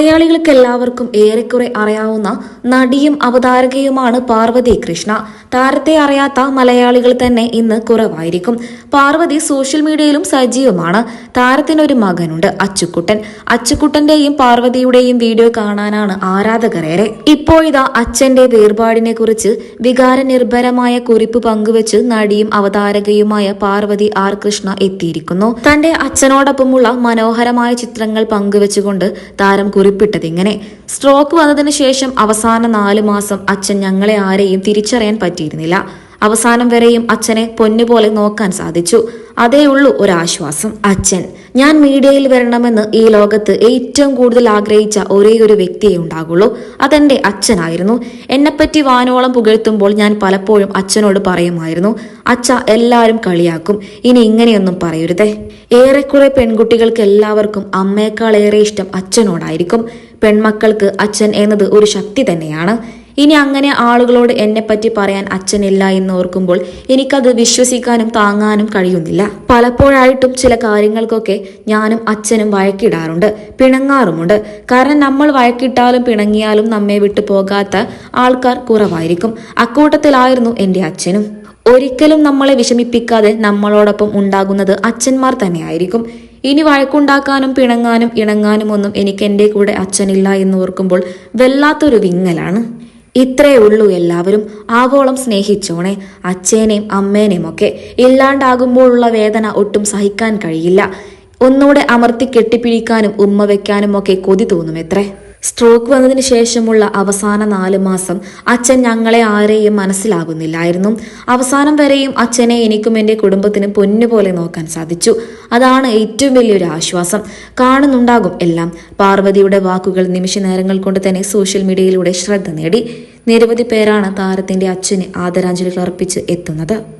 മലയാളികൾക്ക് എല്ലാവർക്കും ഏറെക്കുറെ അറിയാവുന്ന നടിയും അവതാരകയുമാണ് പാർവതി കൃഷ്ണ. താരത്തെ അറിയാത്ത മലയാളികൾ തന്നെ ഇന്ന് കുറവായിരിക്കും. പാർവതി സോഷ്യൽ മീഡിയയിലും സജീവമാണ്. താരത്തിനൊരു മകനുണ്ട് അച്ചുക്കുട്ടൻ. അച്ചുക്കുട്ടന്റെയും പാർവതിയുടെയും വീഡിയോ കാണാനാണ് ആരാധകരേറെ. ഇപ്പോഴിതാ അച്ഛന്റെ വേർപാടിനെ കുറിച്ച് വികാരനിർഭരമായ കുറിപ്പ് പങ്കുവച്ച് നടിയും അവതാരകയുമായ പാർവതി ആർ കൃഷ്ണ എത്തിയിരിക്കുന്നു. തന്റെ അച്ഛനോടൊപ്പമുള്ള മനോഹരമായ ചിത്രങ്ങൾ പങ്കുവച്ചുകൊണ്ട് താരം കുറിപ്പിട്ടതിങ്ങനെ. സ്ട്രോക്ക് വന്നതിന് ശേഷം അവസാന നാല് മാസം അച്ഛൻ ഞങ്ങളെ ആരെയും തിരിച്ചറിയാൻ പറ്റിയിരുന്നില്ല. അവസാനം വരെയും അച്ഛനെ പൊന്നുപോലെ നോക്കാൻ സാധിച്ചു. അതേ ഉള്ളൂ ഒരാശ്വാസം. അച്ഛൻ ഞാൻ മീഡിയയിൽ വരണമെന്ന് ഈ ലോകത്ത് ഏറ്റവും കൂടുതൽ ആഗ്രഹിച്ച ഒരേ ഒരു വ്യക്തിയെ ഉണ്ടാകുള്ളൂ. അതെന്റെ അച്ഛനായിരുന്നു. എന്നെപ്പറ്റി വാനോളം പുകഴ്ത്തുമ്പോൾ ഞാൻ പലപ്പോഴും അച്ഛനോട് പറയുമായിരുന്നു അച്ഛ എല്ലാവരും കളിയാക്കും. ഇനി ഇങ്ങനെയൊന്നും പറയരുതേ. ഏറെക്കുറെ പെൺകുട്ടികൾക്ക് എല്ലാവർക്കും അമ്മയേക്കാൾ ഏറെ ഇഷ്ടം അച്ഛനോടായിരിക്കും. പെൺമക്കൾക്ക് അച്ഛൻ എന്നത് ഒരു ശക്തി തന്നെയാണ്. ഇനി അങ്ങനെ ആളുകളോട് എന്നെപ്പറ്റി പറയാൻ അച്ഛനില്ല എന്ന് ഓർക്കുമ്പോൾ എനിക്കത് വിശ്വസിക്കാനും താങ്ങാനും കഴിയുന്നില്ല. പലപ്പോഴായിട്ടും ചില കാര്യങ്ങൾക്കൊക്കെ ഞാനും അച്ഛനും വഴക്കിടാറുണ്ട് പിണങ്ങാറുമുണ്ട്. കാരണം നമ്മൾ വഴക്കിട്ടാലും പിണങ്ങിയാലും നമ്മെ വിട്ടു പോകാത്ത ആൾക്കാർ കുറവായിരിക്കും. അക്കൂട്ടത്തിലായിരുന്നു എന്റെ അച്ഛനും. ഒരിക്കലും നമ്മളെ വിഷമിപ്പിക്കാതെ നമ്മളോടൊപ്പം ഉണ്ടാകുന്നത് അച്ഛന്മാർ തന്നെയായിരിക്കും. ഇനി വഴക്കുണ്ടാക്കാനും പിണങ്ങാനും ഇണങ്ങാനും ഒന്നും എനിക്ക് എന്റെ കൂടെ അച്ഛനില്ല എന്ന് ഓർക്കുമ്പോൾ വല്ലാത്തൊരു വിങ്ങലാണ്. ഇത്രേ ഉള്ളൂ എല്ലാവരും. ആവോളം സ്നേഹിച്ചോണേ അച്ഛനെയും അമ്മേനെയും ഒക്കെ. ഇല്ലാണ്ടാകുമ്പോഴുള്ള വേദന ഒട്ടും സഹിക്കാൻ കഴിയില്ല. ഒന്നുകൂടെ അമർത്തി കെട്ടിപ്പിടിക്കാനും ഉമ്മ വെക്കാനും ഒക്കെ കൊതി തോന്നുമെത്രേ? സ്ട്രോക്ക് വന്നതിന് ശേഷമുള്ള അവസാന നാല് മാസം അച്ഛൻ ഞങ്ങളെ ആരെയും മനസ്സിലാകുന്നില്ലായിരുന്നു. അവസാനം വരെയും അച്ഛനെ എനിക്കും എന്റെ കുടുംബത്തിനും പൊന്നുപോലെ നോക്കാൻ സാധിച്ചു. അതാണ് ഏറ്റവും വലിയൊരു ആശ്വാസം. കാണുന്നുണ്ടാകും എല്ലാം. പാർവതിയുടെ വാക്കുകൾ നിമിഷ നേരങ്ങൾ കൊണ്ട് തന്നെ സോഷ്യൽ മീഡിയയിലൂടെ ശ്രദ്ധ നേടി. നിരവധി പേരാണ് താരത്തിന്റെ അച്ഛന് ആദരാഞ്ജലികൾ അർപ്പിച്ച് എത്തുന്നത്.